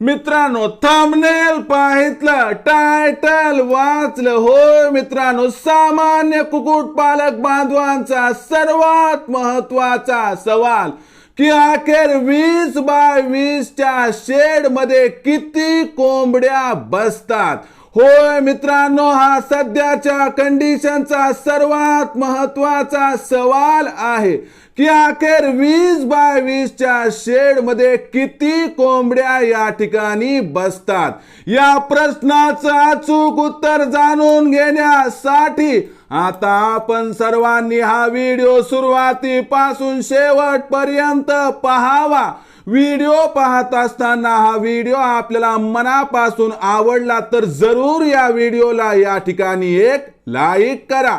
मित्रांनो थांबनेल पाहितलं टायटल वाचलं. होय मित्रांनो सामान्य कुक्कुटपालक बांधवांचा सर्वात महत्त्वाचा सवाल की अखेर वीस बाय वीसच्या शेडमध्ये किती कोंबड्या बसतात? होय मित्रांनो हा सध्याच्या कंडिशनचा सर्वात महत्त्वाचा सवाल आहे. की अखेर वीस बाय वीसच्या शेडमध्ये किती कोंबड्या या ठिकाणी बसतात? या प्रश्नाचं अचूक उत्तर जाणून घेण्यासाठी आता आपण सर्वांनी हा व्हिडिओ सुरुवातीपासून शेवटपर्यंत पहावा. व्हिडिओ पाहत असताना हा व्हिडिओ आपल्याला मनापासून आवडला तर जरूर या व्हिडिओला या ठिकाणी एक लाईक करा.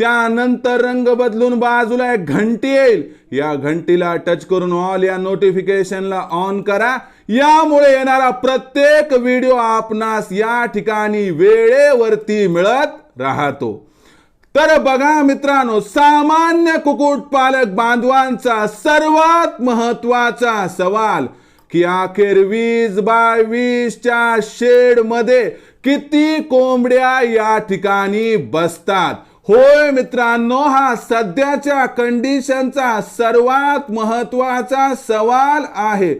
त्यानंतर रंग बदलून बाजूला एक घंटी येईल. या घंटीला टच करून ऑल या नोटिफिकेशनला ऑन करा. यामुळे येणारा प्रत्येक व्हिडिओ आपणास या ठिकाणी वेळेवरती मिळत राहतो. तर बघा मित्रांनो सामान्य कुक्कुटपालक बांधवांचा सर्वात महत्त्वाचा सवाल की अखेर वीस बाय वीसच्या शेडमध्ये किती कोंबड्या या ठिकाणी बसतात? होय मित्रांनो हा सध्याच्या कंडिशनचा सर्वात महत्त्वाचा सवाल आहे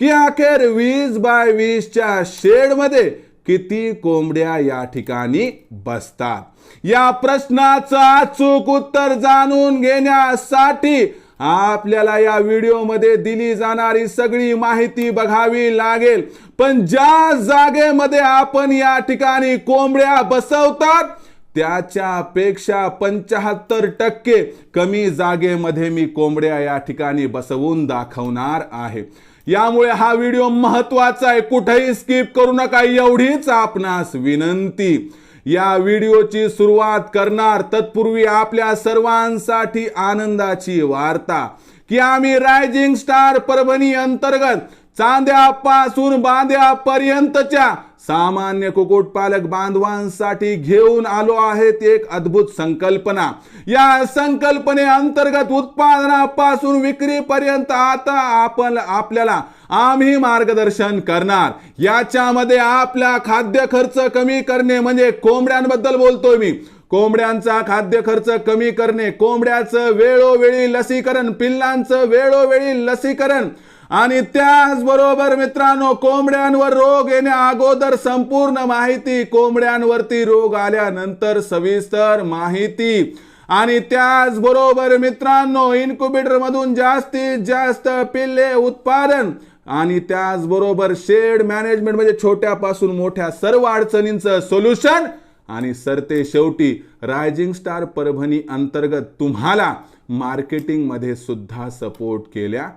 की अखेर वीस बाय वीसच्या शेडमध्ये किती कोंबड्या या ठिकाणी बसतात? या प्रश्नाचं अचूक उत्तर जाणून घेण्यासाठी आपल्याला या व्हिडिओमध्ये दिली जाणारी सगळी माहिती बघावी लागेल. पण ज्या जागेमध्ये आपण या ठिकाणी कोंबड्या बसवतात त्याच्यापेक्षा पंचाहत्तर टक्के कमी जागेमध्ये मी कोंबड्या या ठिकाणी बसवून दाखवणार आहे. यामुळे हा व्हिडिओ महत्त्वाचा आहे. कुठेही स्किप करू नका. एवढीच आपणास विनंती. या व्हिडिओची सुरुवात करणार तत्पूर्वी आपल्या सर्वांसाठी आनंदाची वार्ता. की आम्ही रायझिंग स्टार परभणी अंतर्गत चांद्यापासून बांद्यापर्यंतच्या सामान्य कुक्कुटपालक बांधवांसाठी घेऊन आलो आहेत एक अद्भुत संकल्पना. या संकल्पने अंतर्गत उत्पादनापासून विक्रीपर्यंत आता आपण आपल्याला आम्ही मार्गदर्शन करणार. याच्यामध्ये आपला खाद्य खर्च कमी करणे म्हणजे कोंबड्यांबद्दल बोलतोय मी. कोंबड्यांचा खाद्य खर्च कमी करणे कोंबड्याचं वेळोवेळी लसीकरण पिल्लांचं वेळोवेळी लसीकरण आणि त्याचबरोबर मित्रांनो कोंबड्यांवर रोग येण्या अगोदर संपूर्ण माहिती कोंबड्यांवरती रोग आल्यानंतर सविस्तर माहिती. आणि त्याचबरोबर मित्रांनो इन्क्युबेटर मधून जास्तीत जास्त पिल्ले उत्पादन आणि त्याचबरोबर शेड मॅनेजमेंट म्हणजे छोट्यापासून मोठ्या सर्व अडचणींचं सोल्युशन आणि सरते शेवटी रायझिंग स्टार परभणी अंतर्गत तुम्हाला मार्केटिंगमध्ये सुद्धा सपोर्ट केल्या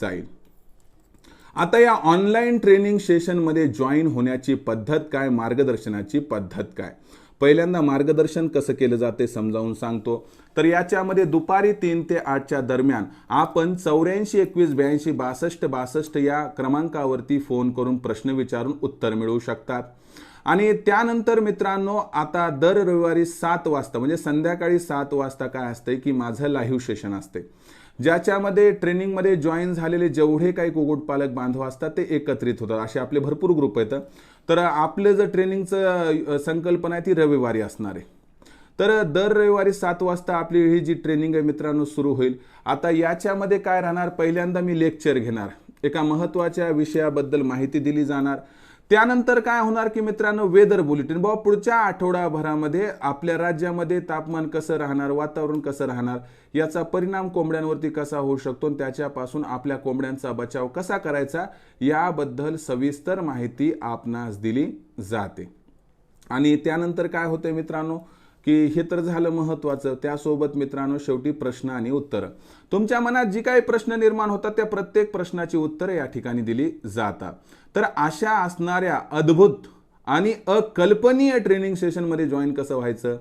जाईल. आता या ऑनलाईन ट्रेनिंग सेशनमध्ये जॉईन होण्याची पद्धत काय मार्गदर्शनाची पद्धत काय? पहिल्यांदा मार्गदर्शन कसं केलं जाते समजावून सांगतो. तर याच्यामध्ये दुपारी तीन ते आठच्या दरम्यान आपण चौऱ्याऐंशी एकवीस ब्याऐंशी बासष्ट बासष्ट या क्रमांकावरती फोन करून प्रश्न विचारून उत्तर मिळवू शकतात. आणि त्यानंतर मित्रांनो आता दर रविवारी सात वाजता म्हणजे संध्याकाळी सात वाजता काय असतंय की माझं लाईव्ह सेशन असते ज्याच्यामध्ये ट्रेनिंगमध्ये जॉईन झालेले जेवढे काही कुक्कुटपालक बांधव असतात ते एकत्रित होतात. असे आपले भरपूर ग्रुप आहेत. तर आपलं जर ट्रेनिंगचं संकल्पना आहे ती रविवारी असणार आहे. तर दर रविवारी सात वाजता आपली ही जी ट्रेनिंग आहे मित्रांनो सुरू होईल. आता याच्यामध्ये काय राहणार? पहिल्यांदा मी लेक्चर घेणार. एका महत्त्वाच्या विषयाबद्दल माहिती दिली जाणार. त्यानंतर काय होणार की मित्रांनो वेदर बुलेटिन बाबा पुढच्या आठवडाभरामध्ये आपल्या राज्यामध्ये तापमान कसं राहणार वातावरण कसं राहणार याचा परिणाम कोंबड्यांवरती कसा होऊ शकतो आणि त्याच्यापासून आपल्या कोंबड्यांचा बचाव कसा करायचा याबद्दल सविस्तर माहिती आपणास दिली जाते. आणि त्यानंतर काय होते मित्रांनो की हे तर झालं महत्त्वाचं त्यासोबत मित्रांनो शेवटी प्रश्न आणि उत्तरं. तुमच्या मनात जी काही प्रश्न निर्माण होतात त्या प्रत्येक प्रश्नाची उत्तरं या ठिकाणी दिली जातात. तर अशा असणाऱ्या अद्भुत आणि अकल्पनीय ट्रेनिंग सेशनमध्ये जॉईन कसं व्हायचं?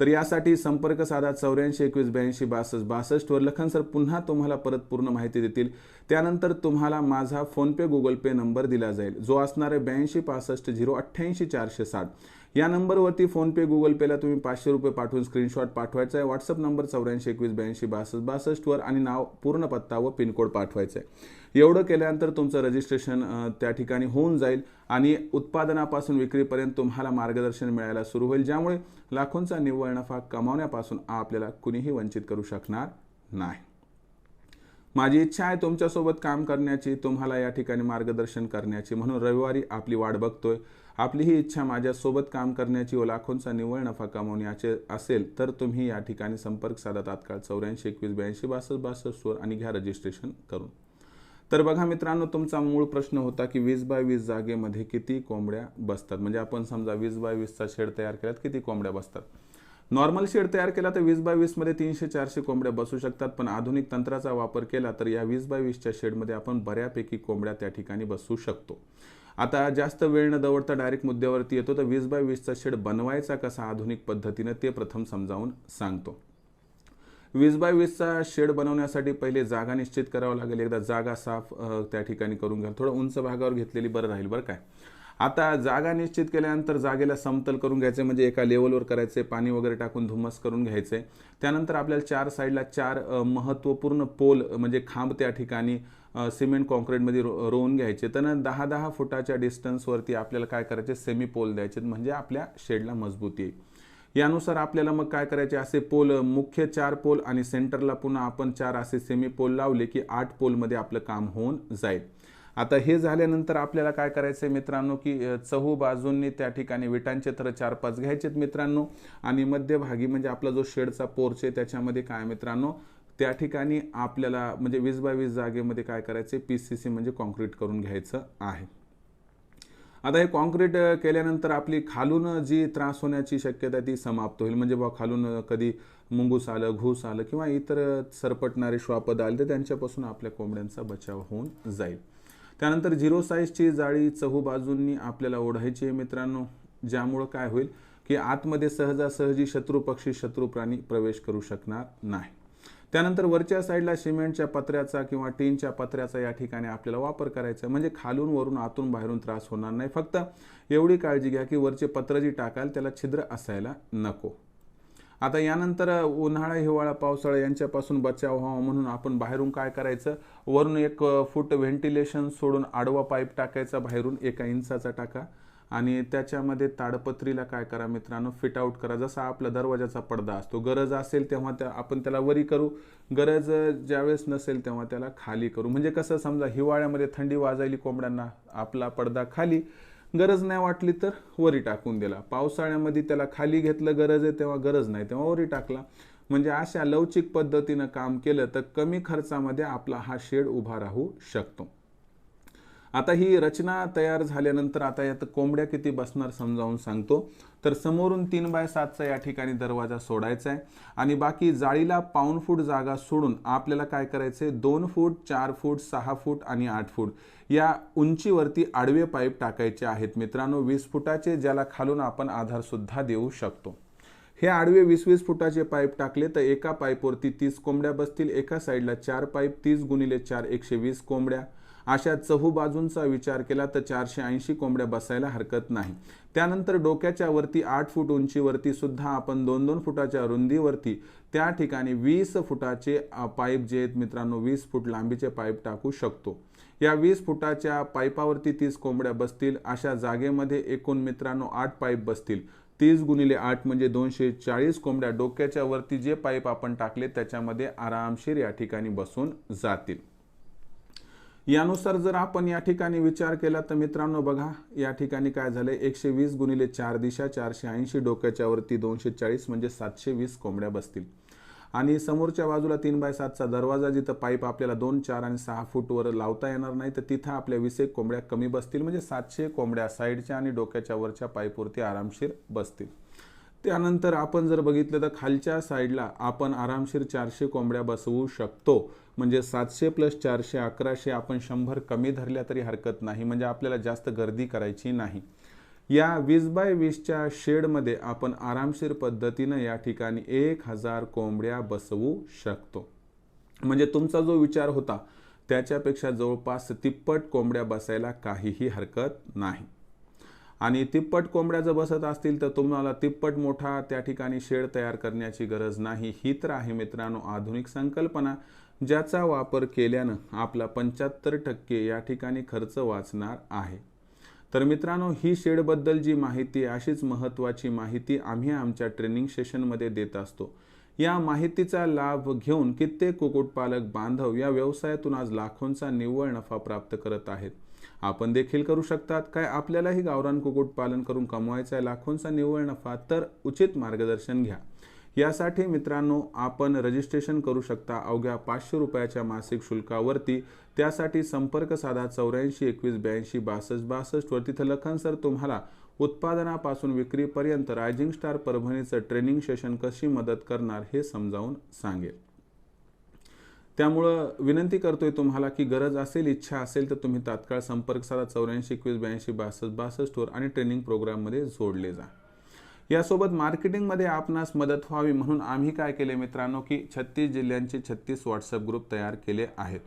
तर यासाठी संपर्क साधा चौऱ्याऐंशी एकवीस ब्याऐंशी बासष्ट बासष्टवर लखन सर पुन्हा तुम्हाला परत पूर्ण माहिती देतील. त्यानंतर तुम्हाला माझा फोनपे गुगल पे नंबर दिला जाईल. जो असणार आहे ब्याऐंशी पासष्ट झिरो अठ्ठ्याऐंशी चारशे साठ या नंबरवरती फोनपे गुगल पेला तुम्ही पाचशे रुपये पाठवून स्क्रीनशॉट पाठवायचा आहे व्हॉट्सअप नंबर चौऱ्याऐंशी एकवीस ब्याऐंशी बासष्ट बासष्टवर आणि नाव पूर्ण पत्ता व पिनकोड पाठवायचा आहे एवढं केल्यानंतर तुमचं रजिस्ट्रेशन त्या ठिकाणी होऊन जाईल आणि उत्पादनापासून विक्रीपर्यंत तुम्हाला मार्गदर्शन मिळायला सुरू होईल ज्यामुळे लाखोंचा निव्वळ नफा कमावण्यापासून आपल्याला कुणीही वंचित करू शकणार नाही. माझी इच्छा आहे तुमच्यासोबत काम करण्याची तुम्हाला या ठिकाणी मार्गदर्शन करण्याची. म्हणून रविवारी आपली वाट बघतोय. आपली ही इच्छा माझ्यासोबत काम करण्याची व लाखोंचा निव्वळ नफा कमावण्याचे असेल तर तुम्ही या ठिकाणी संपर्क साधा तात्काळ चौऱ्याऐंशी एकवीस ब्याऐंशी बासष्ट बासष्टवर आणि घ्या रजिस्ट्रेशन करून. तर बघा मित्रांनो तुमचा मूळ प्रश्न होता की वीस बाय वीस जागेमध्ये किती कोंबड्या बसतात? म्हणजे आपण समजा वीस बाय वीसचा शेड तयार केल्यात किती कोंबड्या बसतात? नॉर्मल शेड तयार केला तर वीस बाय वीसमध्ये तीनशे चारशे कोंबड्या बसू शकतात पण आधुनिक तंत्राचा वापर केला तर या वीस बाय वीसच्या शेडमध्ये आपण बऱ्यापैकी कोंबड्या त्या ठिकाणी बसू शकतो. आता जास्त वेळ न दवडता डायरेक्ट मुद्द्यावरती येतो तर वीस बाय वीसचा शेड बनवायचा कसा आधुनिक पद्धतीनं ते प्रथम समजावून सांगतो. वीस बाय वीसचा शेड बनवण्यासाठी पहिले जागा निश्चित करावं लागेल. एकदा जागा साफ त्या ठिकाणी करून घ्या. थोडं उंच भागावर घेतलेली बरं राहील बरं काय. आता जागा निश्चित केल्यानंतर जागेला समतल करून घ्यायचे म्हणजे एका लेवलवर करायचे पाणी वगैरे टाकून धुमस करून घ्यायचे. त्यानंतर आपल्याला चार साईडला चार महत्त्वपूर्ण पोल म्हणजे खांब त्या ठिकाणी सिमेंट कॉन्क्रीटमध्ये रो रोवून घ्यायचे. तर दहा दहा फुटाच्या डिस्टन्सवरती आपल्याला काय करायचे? सेमी पोल द्यायचे. म्हणजे आपल्या शेडला मजबूती येईल. यानुसार आपल्याला मग काय करायचे? असे पोल मुख्य चार पोल आणि सेंटरला पुन्हा आपण चार असे सेमी पोल लावले की आठ पोलमध्ये आपलं काम होऊन जाईल. आता हे झाल्यानंतर आपल्याला काय करायचं आहे मित्रांनो की चहू बाजूंनी त्या ठिकाणी विटांचे तर चार पाच घ्यायचेत मित्रांनो. आणि मध्यभागी म्हणजे आपला जो शेडचा पोर्च आहे त्याच्यामध्ये काय मित्रांनो? त्या ठिकाणी आपल्याला म्हणजे वीस बाय वीस जागेमध्ये काय करायचं पी सी सी म्हणजे कॉन्क्रीट करून घ्यायचं आहे. आता हे कॉन्क्रीट केल्यानंतर आपली खालून जी त्रास होण्याची शक्यता ती समाप्त होईल. म्हणजे बा खालून कधी मुंगूस आलं घूस आलं किंवा इतर सरपटणारे श्वापद आले तर त्यांच्यापासून आपल्या कोंबड्यांचा बचाव होऊन जाईल. त्यानंतर झिरो साईजची जाळी चहू बाजूंनी आपल्याला ओढायची आहे मित्रांनो. ज्यामुळं काय होईल की आतमध्ये सहजासहजी शत्रू पक्षी शत्रू प्राणी प्रवेश करू शकणार नाही. त्यानंतर वरच्या साईडला सिमेंटच्या पत्र्याचा किंवा टीनच्या पत्र्याचा या ठिकाणी आपल्याला वापर करायचा म्हणजे खालून वरून आतून बाहेरून त्रास होणार नाही. फक्त एवढी काळजी घ्या की वरचे पत्र जी टाकाल त्याला छिद्र असायला नको. आता यानंतर उन्हाळा हिवाळा पावसाळा यांच्यापासून बचाव व्हावा म्हणून आपण बाहेरून काय करायचं? वरून एक फूट व्हेंटिलेशन सोडून आडवा पाईप टाकायचा बाहेरून एका इंचाचा टाका. आणि त्याच्यामध्ये ताडपत्रीला काय करा मित्रांनो? फिट आउट करा. जसा आपला दरवाजाचा पडदा असतो. गरज असेल तेव्हा त्या आपण त्याला वरी करू. गरज ज्यावेळेस नसेल तेव्हा त्याला खाली करू. म्हणजे कसं समजा हिवाळ्यामध्ये थंडी वाजायली कोंबड्यांना आपला पडदा खाली. गरज नाही वाटली तर वरी टाकून दिला. पावसाळ्यामध्ये त्याला खाली घेतलं गरज आहे तेव्हा गरज नाही. तेव्हा वरी टाकला. म्हणजे अशा लवचिक पद्धतीनं काम केलं तर कमी खर्चामध्ये आपला हा शेड उभा राहू शकतो. आता ही रचना तयार झाल्यानंतर आता यात कोंबड्या किती बसणार समजावून सांगतो. तर समोरून तीन बाय सातचा या ठिकाणी दरवाजा सोडायचा आहे. आणि बाकी जाळीला पाऊन फूट जागा सोडून आपल्याला काय करायचं आहे दोन फूट चार फूट सहा फूट आणि आठ फूट या उंचीवरती आडवे पाईप टाकायचे आहेत. मित्रांनो वीस फुटाचे ज्याला खालून आपण आधारसुद्धा देऊ शकतो. हे आडवे वीस वीस फुटाचे पाईप टाकले तर एका पाईपवरती तीस कोंबड्या बसतील. एका साईडला चार पाईप तीस गुणिले चार एकशे वीस कोंबड्या. अशा चहू बाजूंचा विचार केला तर चारशे ऐंशी कोंबड्या बसायला हरकत नाही. त्यानंतर डोक्याच्या वरती आठ फूट उंचीवरती सुद्धा आपण दोन दोन फुटाच्या रुंदीवरती त्या ठिकाणी वीस फुटाचे पाईप जे आहेत मित्रांनो वीस फूट लांबीचे पाईप टाकू शकतो. या वीस फुटाच्या पाईपावरती तीस कोंबड्या बसतील. अशा जागेमध्ये एकूण मित्रांनो आठ पाईप बसतील. तीस गुणिले आठ म्हणजे दोनशे चाळीस कोंबड्या डोक्याच्या वरती जे पाईप आपण टाकले त्याच्यामध्ये आरामशीर या ठिकाणी बसून जातील. यानुसार जर आपण या ठिकाणी विचार केला तर मित्रांनो बघा या ठिकाणी काय झालं एकशे वीस गुणिले चार दिशा चारशे ऐंशी डोक्याच्या वरती दोनशे चाळीस म्हणजे सातशे वीस कोंबड्या बसतील. आणि समोरच्या बाजूला तीन बाय सातचा दरवाजा जिथं पाईप आपल्याला दोन चार आणि सहा फूटवर लावता येणार नाही तर तिथं आपल्या वीस एक कोंबड्या कमी बसतील म्हणजे सातशे कोंबड्या साईडच्या आणि डोक्याच्या वरच्या पाईपवरती आरामशीर बसतील. त्यानंतर आपण जर बघितलं तर खालच्या साईडला आपण आरामशीर चारशे कोंबड्या बसवू शकतो. म्हणजे सातशे प्लस चारशे अकराशे आपण शंभर कमी धरल्या तरी हरकत नाही. म्हणजे आपल्याला जास्त गर्दी करायची नाही. या वीस बाय वीसच्या शेडमध्ये आपण आरामशीर पद्धतीनं या ठिकाणी एक हजार कोंबड्या बसवू शकतो. म्हणजे तुमचा जो विचार होता त्याच्यापेक्षा जवळपास तिप्पट कोंबड्या बसायला काहीही हरकत नाही. आणि तिप्पट कोंबड्या जर बसत असतील तर तुम्हाला तिप्पट मोठा त्या ठिकाणी शेड तयार करण्याची गरज नाही. ही तर आहे मित्रांनो आधुनिक संकल्पना. ज्याचा वापर केल्यानं आपला पंच्याहत्तर टक्के या ठिकाणी खर्च वाचणार आहे. तर मित्रांनो ही शेडबद्दल जी माहिती अशीच महत्त्वाची माहिती आम्ही आमच्या ट्रेनिंग सेशनमध्ये देत असतो. या माहितीचा लाभ घेऊन कित्येक कुक्कुटपालक बांधव या व्यवसायातून आज लाखोंचा निव्वळ नफा प्राप्त करत आहेत. आपण देखील करू शकतात. काय आपल्यालाही गावरान कुक्कुटपालन करून कमवायचा आहे लाखोंचा निव्वळ नफा तर उचित मार्गदर्शन घ्या. यासाठी मित्रांनो आपण रजिस्ट्रेशन करू शकता अवघ्या पाचशे रुपयाच्या मासिक शुल्कावरती. त्यासाठी संपर्क साधा चौऱ्याऐंशी एकवीस ब्याऐंशी बासष्ट बासष्टवर तिथं लखन सर तुम्हाला उत्पादनापासून विक्रीपर्यंत रायझिंग स्टार परभणीचं ट्रेनिंग सेशन कशी मदत करणार हे समजावून सांगेल. त्यामुळं विनंती करतोय तुम्हाला की गरज असेल इच्छा असेल तर तुम्ही तात्काळ संपर्क साधा चौऱ्याऐंशी एकवीस ब्याऐंशी बासष्ट बासष्टवर आणि ट्रेनिंग प्रोग्राममध्ये जोडले जा. यासोबत मार्केटिंगमध्ये आपणास मदत व्हावी म्हणून आम्ही काय केले मित्रांनो की छत्तीस जिल्ह्यांचे छत्तीस व्हॉट्सअप ग्रुप तयार केले आहेत.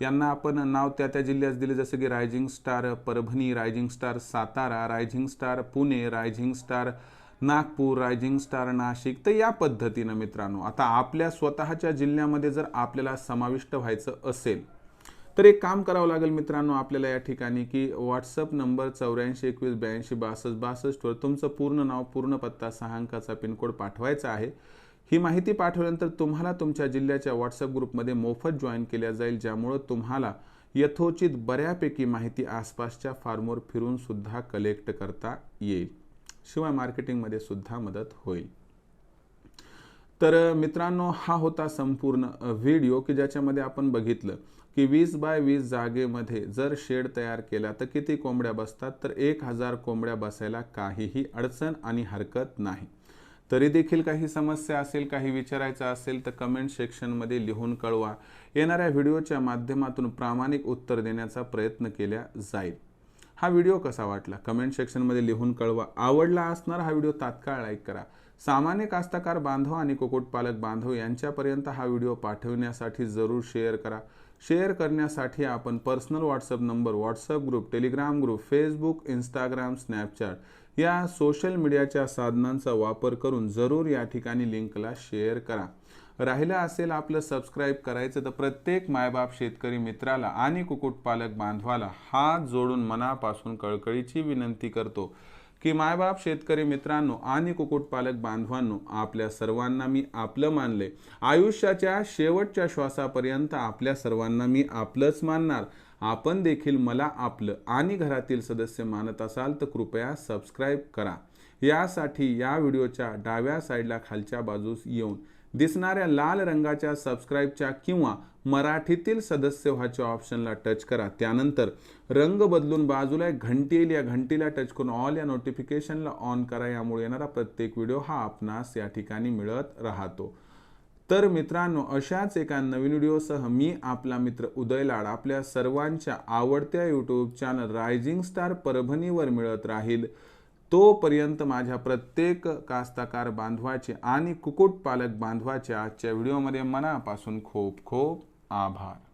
यांना आपण नाव त्या त्या जिल्ह्यात दिले जसं की Rising Star Parbhani Rising Star Satara Rising Star Pune Rising Star Nagpur Rising Star Nashik. तर या पद्धतीनं मित्रांनो आता आपल्या स्वतःच्या जिल्ह्यामध्ये जर आपल्याला समाविष्ट व्हायचं असेल तर एक काम करावं लागेल मित्रांनो आपल्याला या ठिकाणी की व्हॉट्सअप नंबर चौऱ्याऐंशी एकवीस ब्याऐंशी बासष्ट बासष्टवर तुमचं पूर्ण नाव पूर्ण पत्ता सहा अंकाचा पिनकोड पाठवायचा आहे. ही माहिती पाठवल्यानंतर तुम्हाला तुमच्या जिल्ह्याच्या व्हॉट्सअप ग्रुपमध्ये मोफत जॉईन केल्या जाईल ज्यामुळं तुम्हाला यथोचित बऱ्यापैकी माहिती आसपासच्या फार्मवर फिरून सुद्धा कलेक्ट करता येईल. शिवाय मार्केटिंगमध्ये सुद्धा मदत होईल. तर मित्रांनो हा होता संपूर्ण व्हिडिओ की ज्याच्यामध्ये आपण बघितलं की वीस बाय वीस जागेमध्ये जर शेड तयार केला तर किती कोंबड्या बसतात? तर एक हजार कोंबड्या बसायला काहीही अडचण आणि हरकत नाही. तरी देखील काही समस्या असेल काही विचारायचं असेल तर कमेंट सेक्शनमध्ये लिहून कळवा. येणाऱ्या व्हिडिओच्या माध्यमातून प्रामाणिक उत्तर देण्याचा प्रयत्न केला जाईल. हा व्हिडिओ कसा वाटला? कमेंट सेक्शनमध्ये लिहून कळवा. आवडला असणार हा व्हिडिओ तात्काळ लाईक करा. सामान्य कास्तकार बांधव आणि कुक्कुटपालक बांधव यांच्यापर्यंत हा व्हिडिओ पाठवण्यासाठी जरूर शेअर करा. शेअर करण्यासाठी आपण personal WhatsApp number WhatsApp group Telegram group Facebook Instagram Snapchat या सोशल मीडियाच्या साधनांचा वापर करून जरूर या ठिकाणी लिंकला शेअर करा. राहिलं असेल आपलं सबस्क्राईब करायचं तर प्रत्येक मायबाप शेतकरी मित्राला आणि कुक्कुटपालक बांधवाला हात जोडून मनापासून कळकळीची विनंती करतो की मायबाप शेतकरी मित्रांनो आणि कुक्कुटपालक बांधवांनो आपल्या सर्वांना मी आपलं मानले. आयुष्याच्या शेवटच्या श्वासापर्यंत आपल्या सर्वांना मी आपलंच मानणार. आपण देखील मला आपलं आणि घरातील सदस्य मानत असाल तर कृपया सबस्क्राईब करा. यासाठी या व्हिडिओच्या डाव्या साईडला खालच्या बाजूस येऊन दिसणाऱ्या लाल रंगाच्या सबस्क्राईबच्या किंवा मराठीतील सदस्य व्हाच्या ऑप्शनला टच करा. त्यानंतर रंग बदलून बाजूला एक घंटी येईल. या घंटीला टच करून ऑल या नोटिफिकेशनला ऑन करा. यामुळे येणारा प्रत्येक व्हिडिओ हा आपणास या ठिकाणी मिळत राहतो. तर मित्रांनो अशाच एका नवीन व्हिडिओसह मी आपला मित्र उदय लाड आपल्या सर्वांच्या आवडत्या यूट्यूब चॅनल रायझिंग स्टार परभणीवर मिळत राहील. तोपर्यंत माझ्या प्रत्येक कास्ताकार बांधवाचे आणि कुक्कुटपालक बांधवाच्या आजच्या व्हिडिओमध्ये मनापासून खूप खूप आभार.